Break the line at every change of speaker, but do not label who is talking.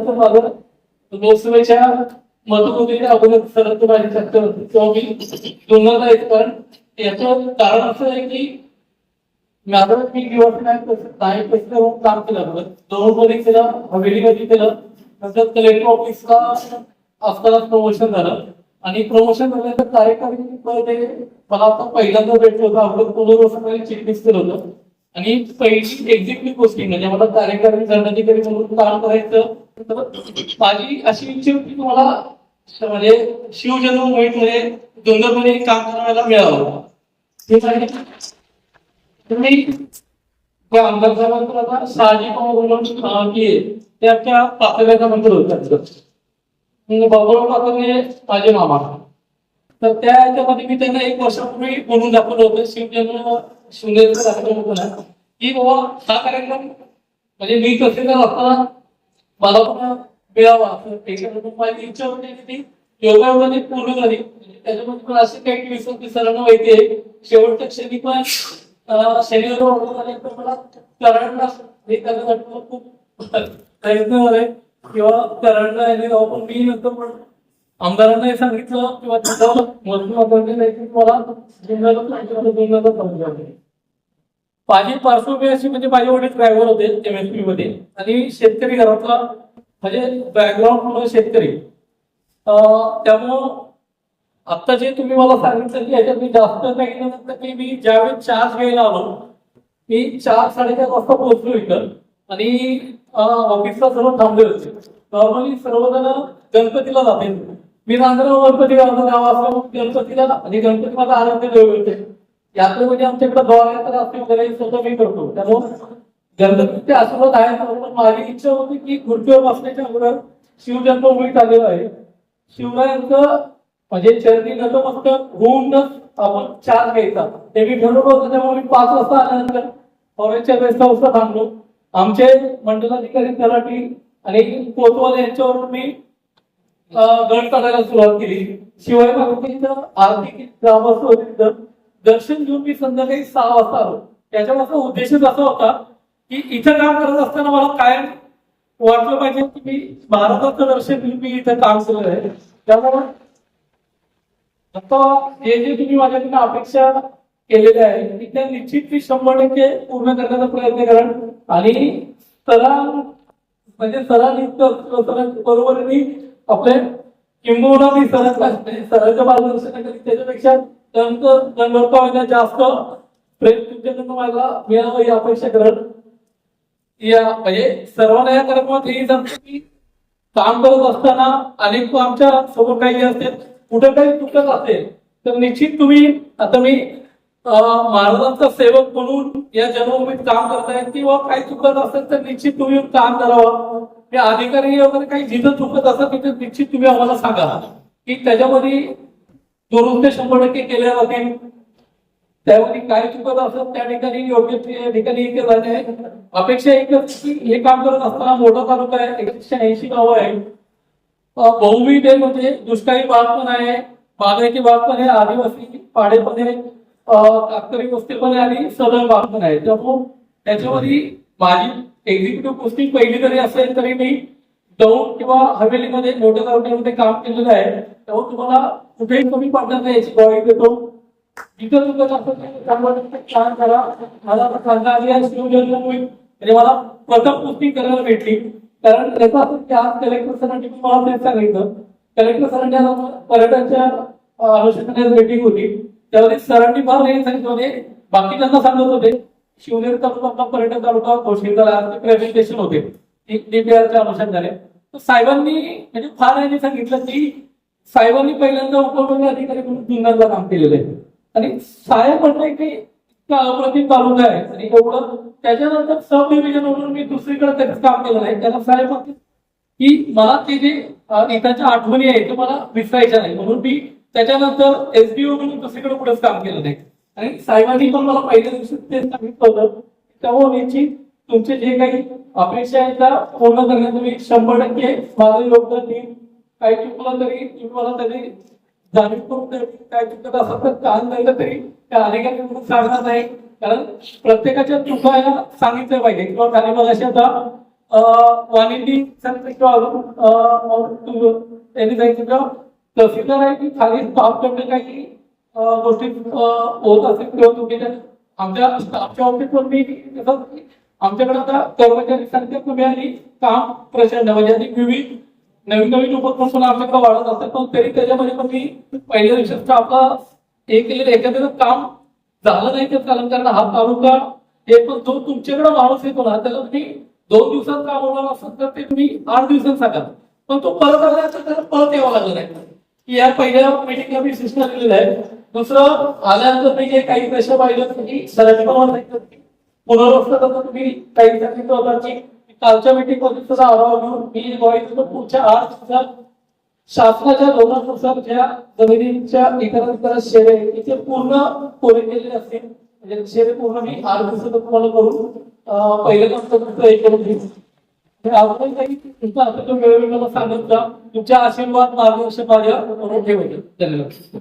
तसं माझं लोकसभेच्या मतमोजणीच्या अगोदर सरत माझी चर्चा होती तेव्हा मी दोनदा एक कारण याचं कारण असं आहे की माझं मी दिवस नाही नाही कसं म्हणून काम केलं. बघ दोन मध्ये केलं हवेलीमध्ये केलं. नंतर कलेक्टर ऑफिसला असताना प्रमोशन झालं. आणि प्रमोशन झाल्यानंतर कार्यकारी मला आता पहिल्यांदा भेटलं होतं. आपण दोन वर्षाखाली चिटणीस केलं होतं. आणि पहिली एक्झिक्युटिव्ह पोस्टिंग म्हणजे मला कार्यकारी दंडाधिकारी म्हणून काम करायचं तर माझी अशी इच्छा होती की मला म्हणजे मोहित म्हणजे शिवजन्मभूमीमध्ये डोंगरमध्ये काम करायला मिळावं. हे माझी तुम्ही त्या आमदार साहेबांचं आता शहाजी म्हणून की ते आमच्या पातळ्याचा मंत्र होता. म्हणजे बाबुराव पातळे माझे मामा. तर त्या याच्यामध्ये मी त्यांना एक वर्षापूर्वी बोलून दाखवलं होतं. शिवजन्म शिवनेरचा दाखवलं होतं ना की बाबा हा कार्यक्रम म्हणजे मी तहसीलदार असताना मला पण मिळावा. असं त्याच्यामध्ये माझी इच्छा होती की ती योगायोगाने पूर्ण झाली. म्हणजे त्याच्यामध्ये पण असे काही विसर होते सरांना माहिती आहे. शेवटच्या क्षणी पण अं, शनिवार ऑर्डर झाल्यानंतर मला कराडला हे करण्यासाठी खूप प्रयत्न झाले. किंवा कराडला याने जाऊ पण मी नंतर पण आमदारांना हे सांगितलं किंवा तिथं मजबूत वापरले नाही की मला माझी पार्श्वभूमी अशी म्हणजे माझे वडील ड्रायव्हर होते एमएसपी मध्ये. आणि शेतकरी घरातला म्हणजे बॅकग्राऊंड म्हणून शेतकरी. अं, त्यामुळं आता जे तुम्ही मला सांगितलं की याच्यात मी जास्त नाही नंतर की मी ज्यावेळेस चार्ज घ्यायला आलो मी चार साडेचार वाजता पोहोचलो इथं. आणि ऑफिसला सर्व थांबले होते. नॉर्मली सर्वजण गणपतीला जाते मी नांदगाव गणपती गावचं गाव असल्यामुळे गणपतीला आणि गणपती माझा आनंद देव होते म्हणजे आमच्याकडे दोन असते वगैरे स्वतः सगळं मी करतो. त्यामुळे गणपतीचे आशीर्वाद आहे पण माझी इच्छा होती की खुर्चीवर बसण्याच्या अगोदर शिवजन्मभूमीत आलेलो आहे. शिवरायांचं म्हणजे चरणी नतमस्तक होऊनच आपण चार घ्यायचा. ते मी ठरवलं होतं त्यामुळे मी पाच वाजता आल्यानंतर फॉरेस्टच्या बेस्ट हाऊसला थांबलो. आमचे मंडलाधिकारी तलाठी आणि कोतवाल यांच्यावर मी गट करायला काढायला सुरुवात केली. शिवाय बाबतीचं आर्थिक ग्रामस्थ दर्शन घेऊन मी संध्याकाळी सहा वाजता आलो. त्याच्यामागचा उद्देशच असा होता की इथं काम करत असताना मला कायम वाटलं पाहिजे की मी भारताचं दर्शन घेऊन मी इथं काम केलं आहे. त्यामुळे आता हे जे तुम्ही माझ्याकडनं अपेक्षा केलेल्या आहे की त्या निश्चित मी शंभर टक्के पूर्ण करण्याचा प्रयत्न कराल आणि सरा म्हणजे सरा तर- बरोबर मी आपले किंबहुना मी सरांना असते म्हणजे सरळच्या मार्गदर्शनाखाली त्याच्यापेक्षा त्यांचं गणगोत्सवाला जास्त प्रेम तुमच्याकडनं मला मिळावं ही अपेक्षा करत या म्हणजे सर्वांना या कार्यक्रमात हे सांगतो की काम करत असताना अनेक आमच्यासमोर काही असतील कुठं काही चुकत असेल तर निश्चित तुम्ही आता मी महाराजांचा सेवक म्हणून या जन्मभूमीत काम करताय किंवा काही चुकत असेल तर निश्चित तुम्ही काम करावं. हे अधिकारी वगैरे काही जिथं चुकत असतात तिथे निश्चित तुम्ही आम्हाला सांगा. की त्याच्यामध्ये दुरुस्ती शंभर टक्के केले जातील. त्यामध्ये काय चुकत असत त्या ठिकाणी योग्य ठिकाणी जाते अपेक्षा एकच की हे काम करत असताना मोठा तालुका आहे एकशे ऐंशी गावं आहे अं, बहुविध आहे म्हणजे दुष्काळी भाग पण आहे बागायती भाग पण आहे आदिवासी पाडे पण आहे कातकरी वस्ती पण आहे आणि सदर भाग पण आहे. त्यामुळे त्याच्यामध्ये माझी एक्झिक्युटिव्ह पोस्टिंग पहिली जरी असेल तरी मी दौंड किंवा हवेलीमध्ये मोठ्या तालुक्यामध्ये काम केलेलं आहे. त्यामुळे तुम्हाला कुठेही कमी पडणार नाही याची ग्वाही देतो जिथं तुमचं तर छान करा. मला आता सांगा आली आहे शिवजन्मभूमी म्हणजे मला प्रथम पोस्टिंग करायला भेटली. कारण त्याचा असं की आज कलेक्टर सरांनी मला तेच सांगितलं. कलेक्टर सरांनी आज पर्यटनच्या अं, अनुषंगाने मीटिंग होती. त्यामध्ये सरांनी फार हे सांगितलं बाकी त्यांना सांगत होते. शिवनेर तालुका पर्यटन तालुका घोषित झाला प्रेझेंटेशन होते. डीपीआरच्या अनुषंगाने. तर साहेबांनी म्हणजे फार यांनी सांगितलं की साहेबांनी पहिल्यांदा उपविभागीय अधिकारी म्हणून जुन्नरला काम केलेलं आहे. आणि साहेब म्हटलंय की इतका अप्रतिम तालुका आहे. आणि एवढं त्याच्यानंतर सब डिव्हिजन म्हणून मी दुसरीकडे त्याचं काम केलं आहे. त्याला साहेब की मला ते जे नेत्याच्या आठवणी आहेत ते मला विसरायच्या नाही म्हणून मी त्याच्यानंतर एसबीओ म्हणून दुसरीकडे कुठेच काम केलं नाही. आणि साहेबांनी पण मला पहिल्या दिवशी ते सांगितलं होतं. त्यामुळे निश्चित तुमचे जे काही अपेक्षा आहेत त्या पूर्ण करण्यात मी शंभर टक्के माझं योगदान देईन. काही चुकलं तरी तुम्ही मला तरी जाणीव करून द्या काय चुकत असं तर काल नाही तरी त्या अनेकांनी म्हणून सांगणार नाही. कारण प्रत्येकाच्या चुका या सांगितल्या पाहिजे किंवा काही मग अशी आता वाणिज्य किंवा अजून त्यांनी सांगितलं किंवा तहसीलदार आहे की खाली स्टाफकडे काही गोष्टी होत असेल किंवा तुम्ही आमच्या स्टाफच्या पण मी आमच्याकडे आता कर्मचारी संख्या कमी आणि काम प्रचंड म्हणजे अधिक विविध नवीन नवीन उपक्रम पण आमच्याकडे वाढत असतात पण तरी त्याच्यामध्ये पण मी पहिल्या दिवशी स्टाफला हे केलेलं एखाद्याचं काम झालं नाही तर कारण कारण हा तालुका हे पण जो तुमच्याकडे माणूस येतो ना त्याला तुम्ही दोन दिवसात काम होणार असेल तर ते तुम्ही आठ दिवसात सांगा. पण तो परत आला तर त्याला परत यावं लागलं नाही. की या पहिल्या मीटिंगला मी सूचना दिलेल्या आहे. दुसरं आल्यानंतर मी जे काही प्रश्न पाहिजे होते की सरांनी पण मला सांगितलं पुनर्वसन करता तुम्ही काही सांगितलं होतं की कालच्या मीटिंगमध्ये तसा आढावा घेऊन मी बघितलं तर पुढच्या आठ दिवसात शासनाच्या धोरणानुसार ज्या जमिनीच्या इतर इतर शेरे आहेत, तिथे पूर्ण कोरे केलेले असतील म्हणजे शेरे पूर्ण मी आठ दिवसात तुम्हाला करून अं, पहिल्या दिवसात हे करून घेईन हे काही तुमचा आता तो वेळोवेळी मला सांगत जा. तुमच्या आशीर्वाद मार्गदर्शन माझ्या ठेवायचे. धन्यवाद.